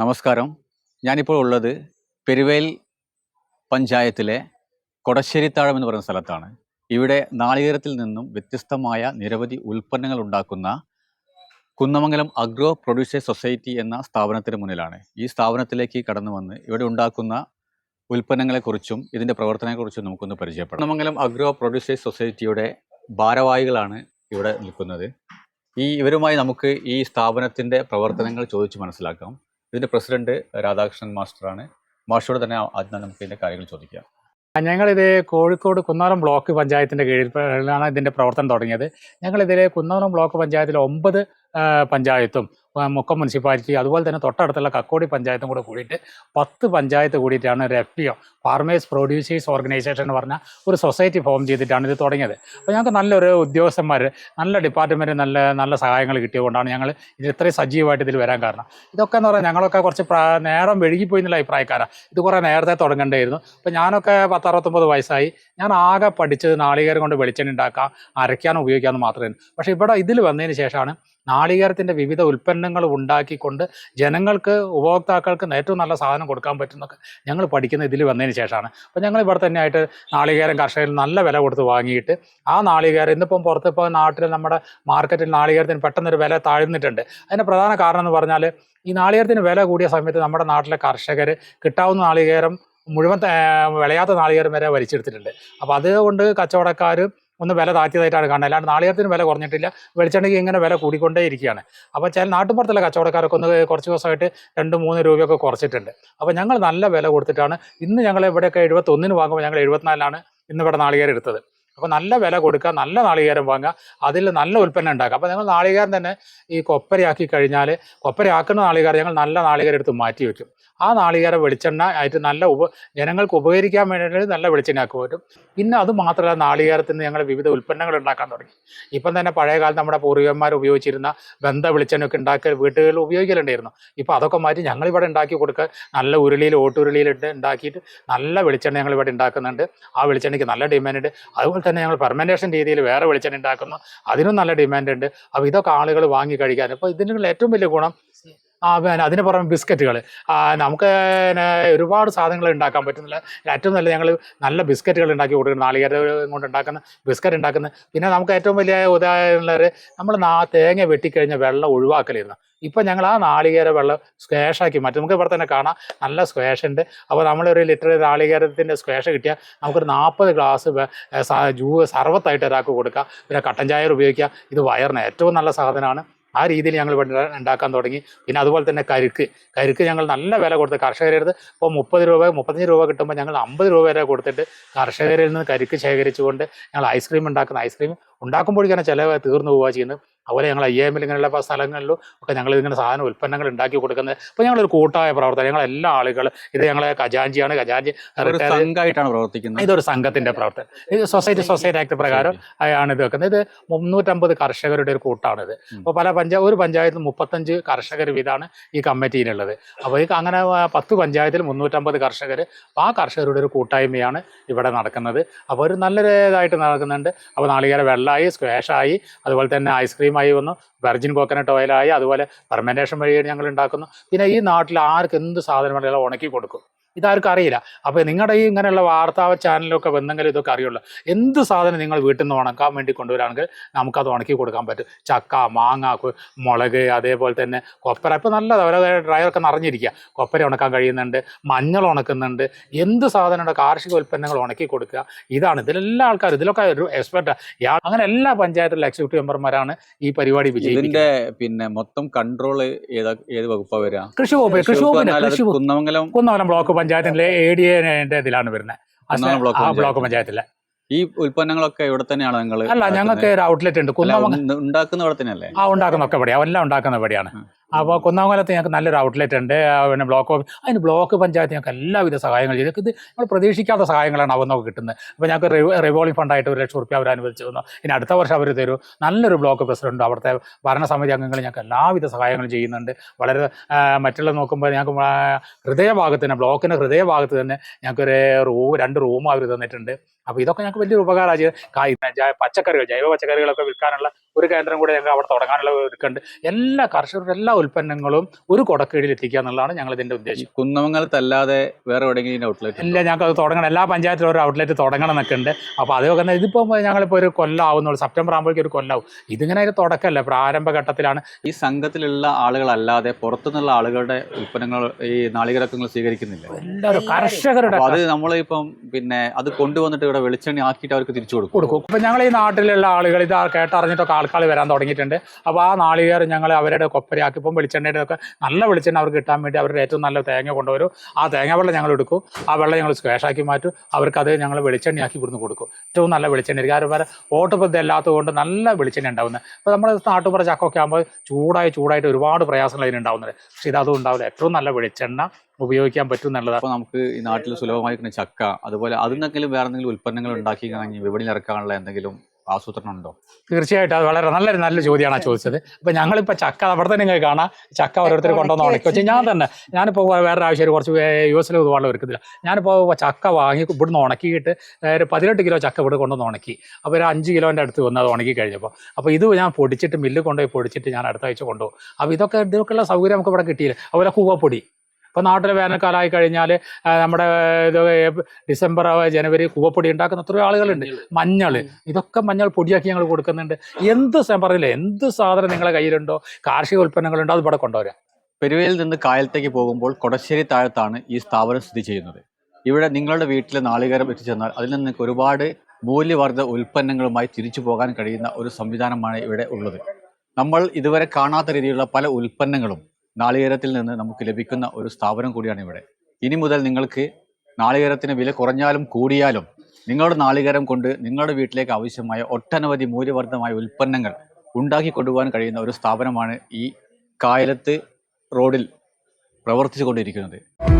നമസ്കാരം. ഞാനിപ്പോൾ ഉള്ളത് പെരുവേൽ പഞ്ചായത്തിലെ കൊടശ്ശേരിത്താഴം എന്ന് പറയുന്ന സ്ഥലത്താണ്. ഇവിടെ നാളികേരത്തിൽ നിന്നും വ്യത്യസ്തമായ നിരവധി ഉൽപ്പന്നങ്ങൾ ഉണ്ടാക്കുന്ന കുന്നമംഗലം അഗ്രോ പ്രൊഡ്യൂസേഴ്സ് സൊസൈറ്റി എന്ന സ്ഥാപനത്തിന് മുന്നിലാണ്. ഈ സ്ഥാപനത്തിലേക്ക് കടന്നു വന്ന് ഇവിടെ ഉണ്ടാക്കുന്ന ഉൽപ്പന്നങ്ങളെക്കുറിച്ചും ഇതിന്റെ പ്രവർത്തനങ്ങളെക്കുറിച്ചും നമുക്കൊന്ന് പരിചയപ്പെടാം. കുന്നമംഗലം അഗ്രോ പ്രൊഡ്യൂസേഴ്സ് സൊസൈറ്റിയുടെ ഭാരവാഹികളാണ് ഇവിടെ നിൽക്കുന്നത്. ഈ ഇവരുമായി നമുക്ക് ഈ സ്ഥാപനത്തിന്റെ പ്രവർത്തനങ്ങൾ ചോദിച്ച് മനസ്സിലാക്കാം. ഇതിന്റെ പ്രസിഡന്റ് രാധാകൃഷ്ണൻ മാസ്റ്ററാണ്. മാഷോട് തന്നെ ആദ്യം നമുക്ക് ഇതിന്റെ കാര്യങ്ങൾ ചോദിക്കാം. ഞങ്ങളിത് കോഴിക്കോട് കുന്നോളം ബ്ലോക്ക് പഞ്ചായത്തിന്റെ കീഴിലാണ് ഇതിന്റെ പ്രവർത്തനം തുടങ്ങിയത്. ഞങ്ങളിതിൽ കുന്നോളം ബ്ലോക്ക് പഞ്ചായത്തിലെ ഒമ്പത് പഞ്ചായത്തും മുക്കം മുനിസിപ്പാലിറ്റി അതുപോലെ തന്നെ തൊട്ടടുത്തുള്ള കക്കോടി പഞ്ചായത്തും കൂടെ കൂടിയിട്ട് പത്ത് പഞ്ചായത്ത് കൂടിയിട്ടാണ് ഒരു F P O farmers producers organisation എന്ന് പറഞ്ഞ ഒരു സൊസൈറ്റി ഫോം ചെയ്തിട്ടാണ് ഇത് തുടങ്ങിയത്. അപ്പോൾ ഞങ്ങൾക്ക് നല്ലൊരു ഉദ്യോഗസ്ഥന്മാർ നല്ല ഡിപ്പാർട്ട്മെന്റ് നല്ല നല്ല സഹായങ്ങൾ കിട്ടിയതുകൊണ്ടാണ് ഞങ്ങൾ ഇത് ഇത്രയും സജീവമായിട്ട് ഇതിൽ വരാൻ കാരണം. ഇതൊക്കെ എന്ന് പറഞ്ഞാൽ ഞങ്ങളൊക്കെ കുറച്ച് നേരം വഴുകിപ്പോയി എന്നുള്ള അഭിപ്രായക്കാരാണ് ഇത് കുറേ നേരത്തെ തുടങ്ങേണ്ടായിരുന്നു. അപ്പോൾ ഞാനൊക്കെ പത്തറുപത്തൊമ്പത് വയസ്സായി. ഞാൻ ആകെ പഠിച്ചത് നാളികേരം കൊണ്ട് വെളിച്ചെണ്ണ ഉണ്ടാക്കാം അരയ്ക്കാനും ഉപയോഗിക്കാമെന്ന് മാത്രമേ പക്ഷേ ഇവിടെ ഇതിൽ വന്നതിന് ശേഷമാണ് നാളികേരത്തിന്റെ വിവിധ ഉൽപ്പന്നങ്ങൾ ഉണ്ടാക്കിക്കൊണ്ട് ജനങ്ങൾക്ക് ഉപഭോക്താക്കൾക്ക് ഏറ്റവും നല്ല സാധനം കൊടുക്കാൻ പറ്റുന്നൊക്കെ ഞങ്ങൾ പഠിക്കുന്ന ഇതിൽ വന്നതിന് ശേഷമാണ്. അപ്പോൾ ഞങ്ങൾ ഇവിടെ തന്നെ ആയിട്ട് നാളികേരം കർഷകരിൽ നല്ല വില കൊടുത്ത് വാങ്ങിയിട്ട് ആ നാളികേരം ഇന്നിപ്പം പുറത്ത് ഇപ്പോൾ നാട്ടിൽ നമ്മുടെ മാർക്കറ്റിൽ നാളികേരത്തിന് പെട്ടെന്നൊരു വില താഴ്ന്നിട്ടുണ്ട്. അതിന്റെ പ്രധാന കാരണം എന്ന് പറഞ്ഞാൽ ഈ നാളികേരത്തിന് വില കൂടിയ സമയത്ത് നമ്മുടെ നാട്ടിലെ കർഷകർ കിട്ടാവുന്ന നാളികേരം മുഴുവൻ വിളയാത്ത നാളികേരം വരെ വലിച്ചെടുത്തിട്ടുണ്ട്. അപ്പോൾ അതുകൊണ്ട് കച്ചവടക്കാർ ഒന്ന് വില താഴ്ത്തിയതായിട്ടാണ് കാണുന്നത്. അല്ലാണ്ട് നാളികേരത്തിന് വില കുറഞ്ഞിട്ടില്ല. വെളിച്ചെണ്ണയ്ക്ക് ഇങ്ങനെ വില കൂടിക്കൊണ്ടേ ഇരിക്കുകയാണ് അപ്പോൾ ചില നാട്ടുമ്പുറത്തുള്ള കച്ചവടക്കാരൊക്കെ ഒന്ന് കുറച്ച് ദിവസമായിട്ട് രണ്ട് മൂന്ന് രൂപയൊക്കെ കുറച്ചിട്ടുണ്ട്. അപ്പോൾ ഞങ്ങൾ നല്ല വില കൊടുത്തിട്ടാണ് ഇന്ന് ഞങ്ങൾ ഇവിടെയൊക്കെ എഴുപത്തൊന്നിന് വാങ്ങുമ്പോൾ ഞങ്ങൾ എഴുപത്തിനാലിനാണ് ഇന്ന് ഇവിടെ നാളികേരം എടുത്തത്. അപ്പോൾ നല്ല വില കൊടുക്കുക നല്ല നാളികേരം വാങ്ങുക അതിൽ നല്ല ഉൽപ്പന്നം ഉണ്ടാക്കുക. അപ്പോൾ ഞങ്ങൾ നാളികേരം തന്നെ ഈ കൊപ്പരയാക്കി കഴിഞ്ഞാൽ കൊപ്പരയാക്കുന്ന നാളികേരം ഞങ്ങൾ നല്ല നാളികേരം എടുത്ത് മാറ്റി വെക്കും. ആ നാളികേരം വെളിച്ചെണ്ണ ആയിട്ട് നല്ല ഉപ ജനങ്ങൾക്ക് ഉപകരിക്കാൻ വേണ്ടിയിട്ട് നല്ല വെളിച്ചെണ്ണ ആക്കി പറ്റും പിന്നെ അത് മാത്രമല്ല നാളികേരത്തിൽ നിന്ന് ഞങ്ങൾ വിവിധ ഉൽപ്പന്നങ്ങൾ ഉണ്ടാക്കാൻ തുടങ്ങി. ഇപ്പം തന്നെ പഴയ നമ്മുടെ പൂർവികന്മാർ ഉപയോഗിച്ചിരുന്ന ബന്ധ വെളിച്ചെണ്ണയൊക്കെ ഉണ്ടാക്കി വീട്ടുകളിൽ ഉപയോഗിക്കലുണ്ടായിരുന്നു. ഇപ്പോൾ അതൊക്കെ മാറ്റി ഞങ്ങളിവിടെ ഉണ്ടാക്കി കൊടുക്കുക നല്ല ഉരുളിയിൽ ഓട്ടുരുളിയിൽ ഉണ്ടാക്കിയിട്ട് നല്ല വെളിച്ചെണ്ണ ഞങ്ങൾ ഇവിടെ ഉണ്ടാക്കുന്നുണ്ട്. ആ വെളിച്ചെണ്ണയ്ക്ക് നല്ല ഡിമാൻഡ് ഉണ്ട് അതുപോലെ തന്നെ ഞങ്ങൾ ഫെർമെന്റേഷൻ രീതിയിൽ വേറെ വെളിച്ചെണ്ണ ഉണ്ടാക്കുന്നു. അതിനും നല്ല ഡിമാൻഡ് ഉണ്ട്. അപ്പോൾ ഇതൊക്കെ ആളുകൾ വാങ്ങി കഴിക്കാൻ. അപ്പോൾ ഇതിനുള്ള ഏറ്റവും വലിയ ഗുണം പിന്നെ അതിന് പുറമെ ബിസ്ക്കറ്റുകൾ നമുക്ക് ഒരുപാട് സാധനങ്ങൾ ഉണ്ടാക്കാൻ പറ്റുന്നില്ല. ഏറ്റവും നല്ല ഞങ്ങൾ നല്ല ബിസ്ക്കറ്റുകൾ ഉണ്ടാക്കി കൊടുക്കുന്നു നാളികേരം കൊണ്ട് ഉണ്ടാക്കുന്ന ബിസ്ക്കറ്റ് ഉണ്ടാക്കുന്ന. പിന്നെ നമുക്ക് ഏറ്റവും വലിയ ഉദാഹരണമുള്ളവർ നമ്മൾ നാ തേങ്ങ വെട്ടിക്കഴിഞ്ഞ വെള്ളം ഒഴിവാക്കലിരുന്നു. ഇപ്പം ഞങ്ങൾ ആ നാളികേര വെള്ളം സ്ക്വാഷാക്കി മാറ്റി. നമുക്ക് ഇവിടെ തന്നെ കാണാം. നല്ല സ്ക്വാഷ് ഉണ്ട്. അപ്പോൾ നമ്മളൊരു ലിറ്റർ നാളികേരത്തിന്റെ സ്ക്വാഷ് കിട്ടിയാൽ നമുക്കൊരു നാൽപ്പത് ഗ്ലാസ് ജൂ സർവത്തായിട്ട് ഒരാൾക്ക് കൊടുക്കാം. പിന്നെ കട്ടൻ ചായ ഉപയോഗിക്കുക ഇത് വയറിന് ഏറ്റവും നല്ല സാധനമാണ്. ആ രീതിയിൽ ഞങ്ങൾ ഇവിടെ ഉണ്ടാക്കാൻ തുടങ്ങി. പിന്നെ അതുപോലെ തന്നെ കരുക്ക്. കരുക്ക് ഞങ്ങൾ നല്ല വില കൊടുത്ത് കർഷകരുടെ ഇപ്പോൾ മുപ്പത് രൂപ മുപ്പത്തഞ്ച് രൂപ കിട്ടുമ്പോൾ ഞങ്ങൾ അമ്പത് രൂപ വരെ കൊടുത്തിട്ട് കർഷകരിൽ നിന്ന് കരുക്ക് ശേഖരിച്ചുകൊണ്ട് ഞങ്ങൾ ഐസ്ക്രീം ഉണ്ടാക്കുന്ന ഐസ്ക്രീം ഉണ്ടാക്കുമ്പോഴേക്കാണ് ചിലവ് തീർന്നു പോവുക ചെയ്യുന്നത്. അതുപോലെ ഞങ്ങൾ ഐ എമ്മിൽ ഇങ്ങനെയുള്ള പല സ്ഥലങ്ങളിലും ഒക്കെ ഞങ്ങൾ ഇങ്ങനെ സാധന ഉൽപ്പന്നങ്ങൾ ഉണ്ടാക്കി കൊടുക്കുന്നത്. അപ്പോൾ ഞങ്ങളൊരു കൂട്ടായ പ്രവർത്തനം. ഞങ്ങൾ എല്ലാ ആളുകൾ ഇത് ഞങ്ങളെ ഖജാഞ്ചിയാണ് ഖജാഞ്ചി സംഘമായിട്ടാണ് പ്രവർത്തിക്കുന്നത്. ഇതൊരു സംഘത്തിന്റെ പ്രവർത്തനം. ഇത് സൊസൈറ്റി സൊസൈറ്റി. ആക്ട് പ്രകാരം ആണ് ഇത് വെക്കുന്നത്. ഇത് മുന്നൂറ്റമ്പത് കർഷകരുടെ ഒരു കൂട്ടാണിത്. അപ്പോൾ പല പഞ്ചായത്ത് ഒരു പഞ്ചായത്തിൽ മുപ്പത്തഞ്ച് കർഷകർ വീതമാണ് ഈ കമ്മിറ്റിയിലുള്ളത്. അപ്പോൾ ഈ അങ്ങനെ പത്ത് പഞ്ചായത്തിൽ മുന്നൂറ്റമ്പത് കർഷകർ അപ്പോൾ ആ കർഷകരുടെ ഒരു കൂട്ടായ്മയാണ് ഇവിടെ നടക്കുന്നത്. അപ്പോൾ ഒരു നല്ലൊരു ഇതായിട്ട് നടക്കുന്നുണ്ട്. അപ്പോൾ നാളികേര വെള്ളമായി സ്ക്വാഷായി അതുപോലെ തന്നെ ഐസ്ക്രീമായി വന്നു വെർജിൻ കോക്കനട്ട് ഓയിലായി അതുപോലെ ഫെർമെന്റേഷൻ വഴി ഞങ്ങൾ ഉണ്ടാക്കുന്നു. പിന്നെ ഈ നാട്ടിൽ ആർക്ക് എന്ത് സാധനം വേണമെങ്കിലും ഉണക്കി കൊടുക്കും? ഇതാർക്കും അറിയില്ല. അപ്പോൾ നിങ്ങളുടെ ഈ ഇങ്ങനെയുള്ള വാർത്താ ചാനലൊക്കെ വന്നെങ്കിലും ഇതൊക്കെ അറിയുള്ളൂ. എന്ത് സാധനം നിങ്ങൾ വീട്ടിൽ നിന്ന് ഉണക്കാൻ വേണ്ടി കൊണ്ടുവരാണെങ്കിൽ നമുക്കത് ഉണക്കി കൊടുക്കാൻ പറ്റും. ചക്ക മാങ്ങ മുളക് അതേപോലെ തന്നെ കൊപ്പര ഇപ്പോൾ നല്ലതാണ് ഓരോ ഡ്രൈവറൊക്കെ നിറഞ്ഞിരിക്കുക കൊപ്പര ഉണക്കാൻ കഴിയുന്നുണ്ട് മഞ്ഞൾ ഉണക്കുന്നുണ്ട്. എന്ത് സാധനമുണ്ട്? കാർഷിക ഉൽപ്പന്നങ്ങൾ ഉണക്കി കൊടുക്കുക. ഇതാണ് ഇതിലെല്ലാ ആൾക്കാരും ഇതിലൊക്കെ ഒരു എക്സ്പെർട്ട് അങ്ങനെ എല്ലാ പഞ്ചായത്തിലെ എക്സിക്യൂട്ടീവ് മെമ്പർമാരാണ് ഈ പരിപാടി വിജയിക്കുന്നത് ഇതിന്റെ പിന്നെ മൊത്തം കൺട്രോൾ ഏത് ഏത് വകുപ്പ് വരിക കൃഷി വകുപ്പ് കൃഷി വകുപ്പ് കുന്നമംഗലം കുന്നമംഗലം ബ്ലോക്ക് പഞ്ചായത്തിലെ എ ഡി എന്റെ ഇതിലാണ് വരുന്നത് ബ്ലോക്ക് ആ ബ്ലോക്ക് പഞ്ചായത്ത്. പഞ്ചായത്തിലെ. ഈ ഉൽപ്പന്നങ്ങളൊക്കെ ഇവിടെ തന്നെയാണ് നിങ്ങൾ അല്ല ഞങ്ങൾക്ക് ഒരു ഔട്ട്ലെറ്റ് ഉണ്ട്. കുന്നമംഗലം ഉണ്ടാക്കുന്ന ഇവിടെ തന്നെയല്ലേ? ആ ഉണ്ടാക്കുന്നൊക്കെ ഇവിടെയാണ് എല്ലാം ഉണ്ടാക്കുന്ന ഇവിടെയാണ്. ഉം. അപ്പോൾ കുന്നമംഗലത്ത് ഞങ്ങൾക്ക് നല്ലൊരു ഔട്ട്ലെറ്റ് ഉണ്ട്. പിന്നെ ബ്ലോക്ക് ഓഫീസ് അതിന് ബ്ലോക്ക് പഞ്ചായത്ത് ഞങ്ങൾക്ക് എല്ലാവിധ സഹായങ്ങൾ ചെയ്തു. ഇത് നമ്മൾ പ്രതീക്ഷിക്കാത്ത സഹായങ്ങളാണ് അവ നമുക്ക് കിട്ടുന്നത്. അപ്പോൾ ഞങ്ങൾക്ക് റിവോൾവിംഗ് ഫണ്ടായിട്ട് ഒരു ലക്ഷം റുപ്യ അവർ അനുവദിച്ചു തന്നു. ഇനി അടുത്ത വർഷം അവർ തരും. നല്ലൊരു ബ്ലോക്ക് പ്രസിഡന്റ് അവിടുത്തെ ഭരണസമിതി അംഗങ്ങൾ ഞങ്ങൾക്ക് എല്ലാവിധ സഹായങ്ങളും ചെയ്യുന്നുണ്ട്. വളരെ മറ്റുള്ള നോക്കുമ്പോൾ ഞങ്ങൾക്ക് ഹൃദയഭാഗത്ത് തന്നെ ബ്ലോക്കിന്റെ ഹൃദയഭാഗത്ത് തന്നെ ഞങ്ങൾക്കൊരു റൂം രണ്ട് റൂം അവർ തന്നിട്ടുണ്ട്. അപ്പോൾ ഇതൊക്കെ ഞങ്ങൾക്ക് വലിയൊരു ഉപകാരമാണ് പച്ചക്കറികൾ ജൈവ പച്ചക്കറികളൊക്കെ വിൽക്കാനുള്ള കേന്ദ്രം കൂടെ ഞങ്ങൾക്ക് അവിടെ തുടങ്ങാനുള്ള ഒരുക്കുണ്ട് എല്ലാ കർഷകരുടെ എല്ലാ ഉൽപ്പന്നങ്ങളും ഒരു കൊടക്കീടിൽ എത്തിക്കുക എന്നുള്ളതാണ് ഞങ്ങൾ ഇതിന്റെ ഉദ്ദേശം. കുന്നമംഗലത്തല്ലാതെ വേറെ എവിടെയെങ്കിലും ഔട്ട്ലെറ്റ് ഇല്ല ഞങ്ങൾക്ക് അത് തുടങ്ങണം. എല്ലാ പഞ്ചായത്തിലും ഒരു ഔട്ട്ലെറ്റ് തുടങ്ങണം എന്നൊക്കെ ഉണ്ട്. അപ്പോൾ അതൊക്കെ തന്നെ ഇതിപ്പോൾ ഞങ്ങളിപ്പോൾ ഒരു കൊല്ലം ആവുന്നുള്ളൂ സെപ്റ്റംബർ ആകുമ്പോഴേക്കും ഒരു കൊല്ലാവും ഇതിങ്ങനെ ഒരു തുടക്കമല്ല? പ്രാരംഭഘട്ടത്തിലാണ്. ഈ സംഘത്തിലുള്ള ആളുകളല്ലാതെ പുറത്തുനിന്നുള്ള ആളുകളുടെ ഉൽപ്പന്നങ്ങൾ ഈ നാളികരക്കങ്ങൾ സ്വീകരിക്കുന്നില്ല? എല്ലാവരും കർഷകരുടെ അത് നമ്മളിപ്പം പിന്നെ അത് കൊണ്ടുവന്നിട്ട് ഇവിടെ വെളിച്ചെണ്ണ ആക്കിയിട്ട് അവർക്ക് തിരിച്ചു കൊടുക്കും. കൊടുക്കും. ഇപ്പം ഞങ്ങൾ ഈ നാട്ടിലുള്ള ആളുകൾ ഇത് കേട്ടറിഞ്ഞിട്ടൊക്കെ ആൾക്കാർ വരാൻ തുടങ്ങിയിട്ടുണ്ട്. അപ്പോൾ ആ നാളികേരം ഞങ്ങൾ അവരുടെ കൊപ്പരയാക്കി ഇപ്പം വെളിച്ചെണ്ണയുടെ ഒക്കെ നല്ല വെളിച്ചെണ്ണ അവർക്ക് കിട്ടാൻ വേണ്ടി അവരുടെ ഏറ്റവും നല്ല തേങ്ങ കൊണ്ടുവരും. ആ തേങ്ങ വെള്ളം ഞങ്ങൾ എടുക്കും. ആ വെള്ളം ഞങ്ങൾ സ്ക്വാഷാക്കി മാറ്റും. അവർക്കത് ഞങ്ങൾ വെളിച്ചെണ്ണയാക്കി ഇവിടുന്ന് കൊടുക്കും. ഏറ്റവും നല്ല വെളിച്ചെണ്ണ കാരണം വേറെ ഓട്ടുപദ്ധ അല്ലാത്തത് കൊണ്ട് നല്ല വെളിച്ചെണ്ണ ഉണ്ടാവുന്നത്. അപ്പോൾ നമ്മൾ നാട്ടുപുറ ചക്കൊക്കെ ആകുമ്പോൾ ചൂടായി ചൂടായിട്ട് ഒരുപാട് പ്രയാസങ്ങൾ അതിനുണ്ടാവുന്നത് പക്ഷേ ഇതും ഉണ്ടാവില്ല. ഏറ്റവും നല്ല വെളിച്ചെണ്ണ ഉപയോഗിക്കാൻ പറ്റും എന്നുള്ളതാണ്. അപ്പോൾ നമുക്ക് ഈ നാട്ടിൽ സുലഭമായി കിട്ടുന്ന ചക്ക അതുപോലെ അതിനെങ്കിലും വേറെ എന്തെങ്കിലും ഉൽപ്പന്നങ്ങൾ ഉണ്ടാക്കി വിപണിയിൽ ഇറക്കാനുള്ള എന്തെങ്കിലും ആസൂത്രണം ഉണ്ടോ തീർച്ചയായിട്ടും അത് വളരെ നല്ലൊരു നല്ല ചോദ്യമാണ് ആ ചോദിച്ചത്. അപ്പം ഞങ്ങളിപ്പോൾ ചക്ക അവിടെ തന്നെ നിങ്ങൾക്ക് കാണാം. ചക്ക ഓരോരുത്തർ കൊണ്ടുവന്ന് ഉണക്കി വെച്ച്. ഞാൻ തന്നെ ഞാനിപ്പോൾ വേറെ ആവശ്യം കുറച്ച് യു എസിൽ ഒരുപാട് എടുക്കുന്നില്ല ഞാനിപ്പോൾ ചക്ക വാങ്ങി ഇവിടുന്ന് ഉണക്കിയിട്ട് ഒരു പതിനെട്ട് കിലോ ചക്ക ഇവിടെ കൊണ്ടുവന്ന് ഉണക്കി. അപ്പോൾ ഒരു അഞ്ച് കിലോന്റെ അടുത്ത് വന്ന് അത് ഉണക്കി കഴിഞ്ഞപ്പോൾ അപ്പോൾ ഇത് ഞാൻ പൊടിച്ചിട്ട് മില്ല് കൊണ്ടുപോയി പൊടിച്ചിട്ട് ഞാൻ അടുത്ത ആഴ്ച കൊണ്ടുപോകും. അപ്പോൾ ഇതൊക്കെ ഇതൊക്കെയുള്ള സൗകര്യം നമുക്ക് ഇവിടെ കിട്ടിയില്ല. അതുപോലെ കൂവപ്പൊടി. ഇപ്പോൾ നാട്ടിൽ വേനൽക്കാലമായി കഴിഞ്ഞാൽ നമ്മുടെ ഇത് ഡിസംബർ ജനുവരി കൂവപ്പൊടി ഉണ്ടാക്കുന്ന എത്രയോ ആളുകളുണ്ട്. മഞ്ഞൾ ഇതൊക്കെ മഞ്ഞൾ പൊടിയാക്കി ഞങ്ങൾ കൊടുക്കുന്നുണ്ട്. എന്ത് സ- പറഞ്ഞില്ലേ എന്ത് സാധനം നിങ്ങളെ കയ്യിലുണ്ടോ കാർഷിക ഉൽപ്പന്നങ്ങളുണ്ടോ അത് ഇവിടെ കൊണ്ടുവരാം. പെരുവയിൽ നിന്ന് കായലത്തേക്ക് പോകുമ്പോൾ കൊടശ്ശേരി താഴത്താണ് ഈ സ്ഥാപനം സ്ഥിതി ചെയ്യുന്നത്. ഇവിടെ നിങ്ങളുടെ വീട്ടിലെ നാളികേരം എത്തിച്ചെന്നാൽ അതിൽ നിന്ന് ഒരുപാട് മൂല്യവർദ്ധ ഉൽപ്പന്നങ്ങളുമായി തിരിച്ചു പോകാൻ കഴിയുന്ന ഒരു സംവിധാനമാണ് ഇവിടെ ഉള്ളത്. നമ്മൾ ഇതുവരെ കാണാത്ത രീതിയിലുള്ള പല ഉൽപ്പന്നങ്ങളും നാളികേരത്തിൽ നിന്ന് നമുക്ക് ലഭിക്കുന്ന ഒരു സ്ഥാപനം കൂടിയാണ് ഇവിടെ. ഇനി മുതൽ നിങ്ങൾക്ക് നാളികേരത്തിന് വില കുറഞ്ഞാലും കൂടിയാലും നിങ്ങളുടെ നാളികേരം കൊണ്ട് നിങ്ങളുടെ വീട്ടിലേക്ക് ആവശ്യമായ ഒട്ടനവധി മൂല്യവർദ്ധമായ ഉൽപ്പന്നങ്ങൾ ഉണ്ടാക്കി കൊണ്ടുപോകാൻ കഴിയുന്ന ഒരു സ്ഥാപനമാണ് ഈ കായലത്ത് റോഡിൽ പ്രവർത്തിച്ചു കൊണ്ടിരിക്കുന്നത്